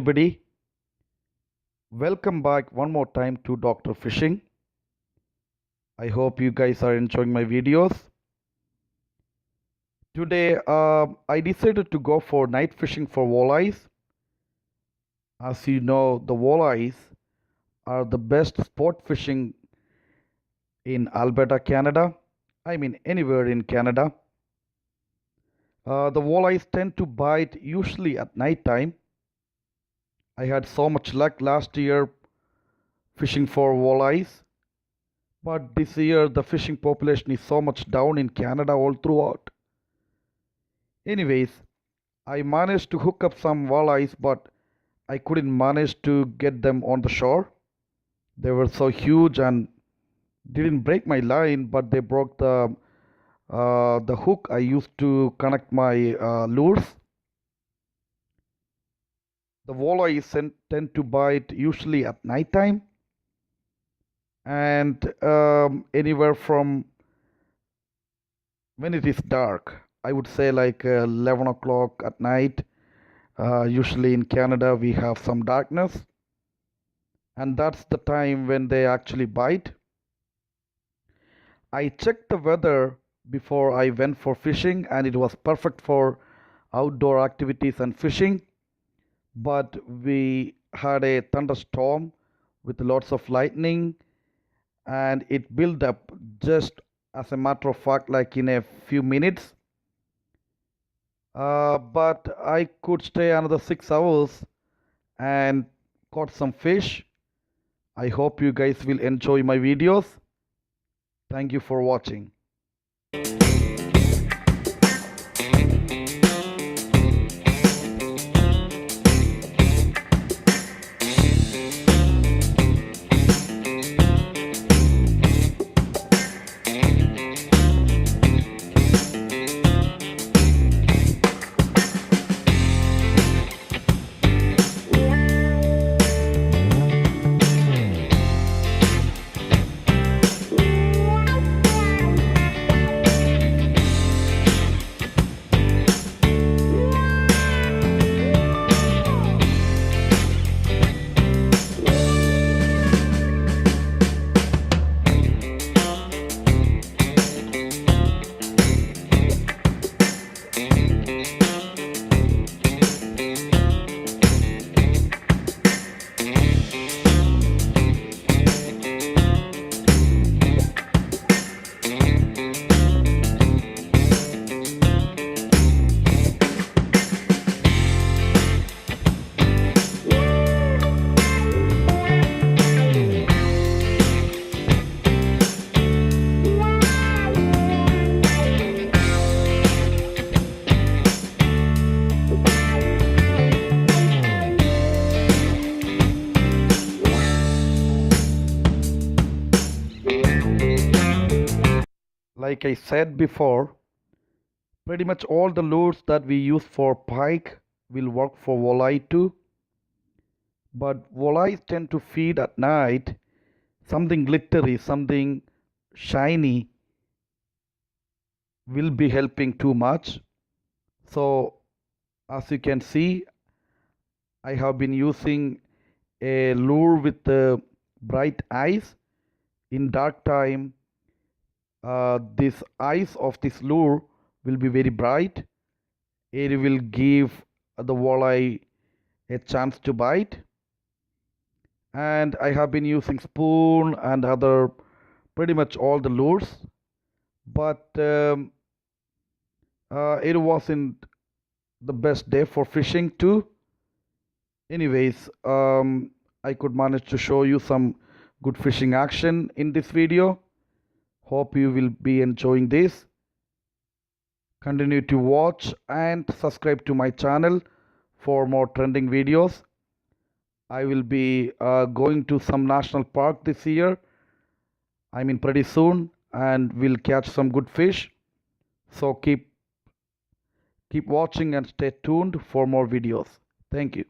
everybody. Welcome back one more time to Dr. Fishing. I hope you guys are enjoying my videos. Today, uh, I decided to go for night fishing for walleyes. As you know, the walleyes are the best sport fishing in Alberta, Canada. I mean, anywhere in Canada. Uh, the walleyes tend to bite usually at night time. I had so much luck last year fishing for walleyes, but this year the fishing population is so much down in Canada all throughout. Anyways, I managed to hook up some walleyes, but I couldn't manage to get them on the shore. They were so huge and didn't break my line, but they broke the uh, the hook I used to connect my uh, lures. The walleyes tend to bite usually at night time and um, anywhere from when it is dark. I would say like uh, 11 o'clock at night. Uh, usually in Canada, we have some darkness, and that's the time when they actually bite. I checked the weather before I went for fishing, and it was perfect for outdoor activities and fishing. But we had a thunderstorm with lots of lightning, and it built up just as a matter of fact, like in a few minutes. Uh, but I could stay another six hours and caught some fish. I hope you guys will enjoy my videos. Thank you for watching. Like I said before, pretty much all the lures that we use for pike will work for walleye too. But walleyes tend to feed at night something glittery, something shiny will be helping too much. So, as you can see, I have been using a lure with uh, bright eyes. In dark time, uh, this eyes of this lure will be very bright. It will give the walleye a chance to bite. And I have been using spoon and other pretty much all the lures, but um, uh, it wasn't the best day for fishing too. Anyways, um, I could manage to show you some good fishing action in this video. Hope you will be enjoying this. Continue to watch and subscribe to my channel for more trending videos. I will be uh, going to some national park this year. I mean pretty soon and we'll catch some good fish. So keep keep watching and stay tuned for more videos. Thank you.